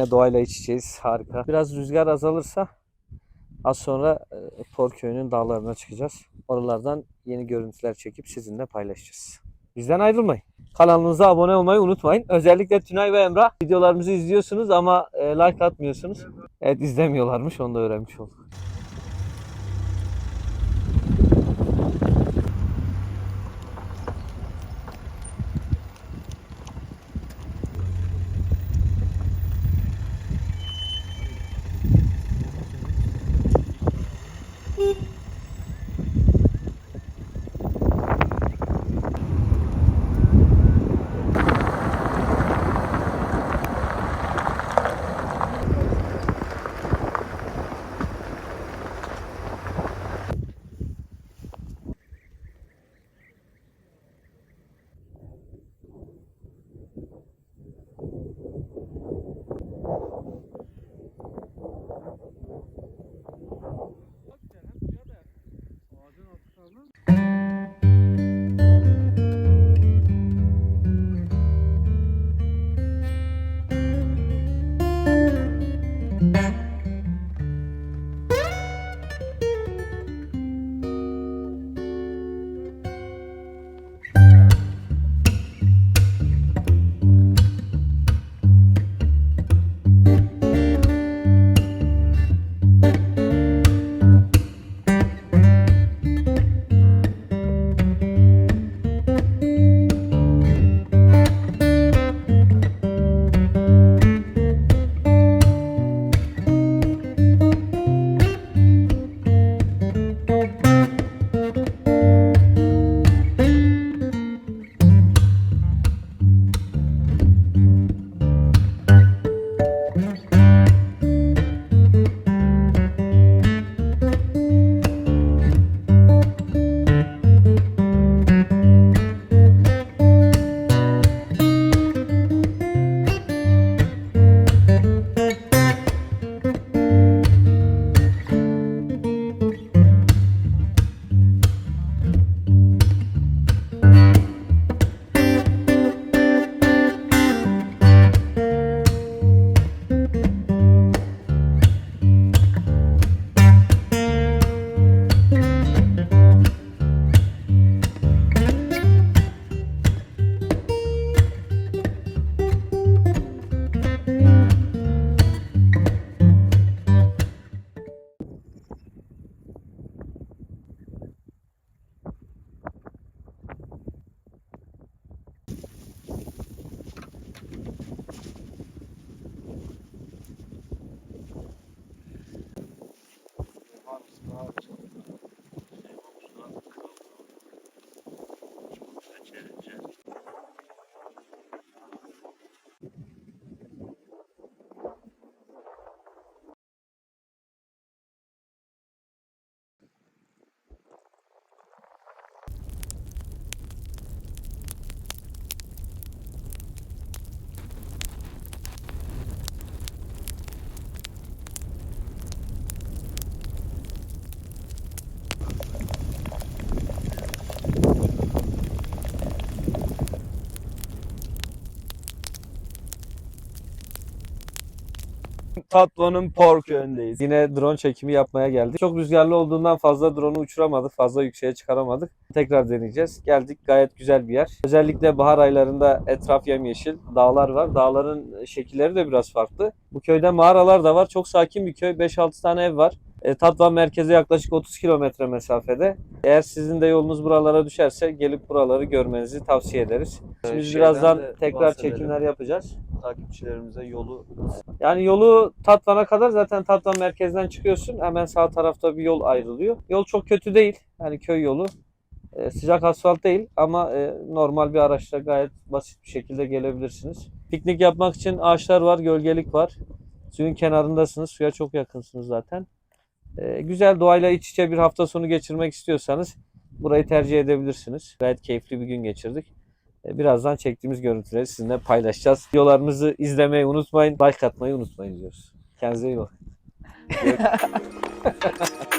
Burada doğayla iç içeyiz. Harika. Biraz rüzgar azalırsa az sonra e, Porköy'ün dağlarına çıkacağız. Oralardan yeni görüntüler çekip sizinle paylaşacağız. Bizden ayrılmayın. Kanalımıza abone olmayı unutmayın. Özellikle Tünay ve Emrah videolarımızı izliyorsunuz ama e, like atmıyorsunuz. Evet izlemiyorlarmış onu da öğrenmiş olduk. Tatvan'ın Porköy'ündeyiz. Yine drone çekimi yapmaya geldik. Çok rüzgarlı olduğundan fazla drone'u uçuramadık. Fazla yükseğe çıkaramadık. Tekrar deneyeceğiz. Geldik gayet güzel bir yer. Özellikle bahar aylarında etraf yemyeşil. Dağlar var. Dağların şekilleri de biraz farklı. Bu köyde mağaralar da var. Çok sakin bir köy. 5-6 tane ev var. E, Tatvan merkeze yaklaşık 30 kilometre mesafede. Eğer sizin de yolunuz buralara düşerse gelip buraları görmenizi tavsiye ederiz. Şimdi biz şeyden birazdan de tekrar bahsedelim. çekimler yapacağız. takipçilerimize yolu Yani yolu Tatvan'a kadar zaten Tatvan merkezden çıkıyorsun. Hemen sağ tarafta bir yol ayrılıyor. Yol çok kötü değil. Yani köy yolu. Ee, sıcak asfalt değil ama e, normal bir araçla gayet basit bir şekilde gelebilirsiniz. Piknik yapmak için ağaçlar var, gölgelik var. Suyun kenarındasınız. Suya çok yakınsınız zaten. Ee, güzel doğayla iç içe bir hafta sonu geçirmek istiyorsanız burayı tercih edebilirsiniz. Gayet keyifli bir gün geçirdik. Ee, Birazdan çektiğimiz görüntüleri sizinle paylaşacağız. Videolarımızı izlemeyi unutmayın. Like atmayı unutmayın diyoruz. Kendinize iyi bakın.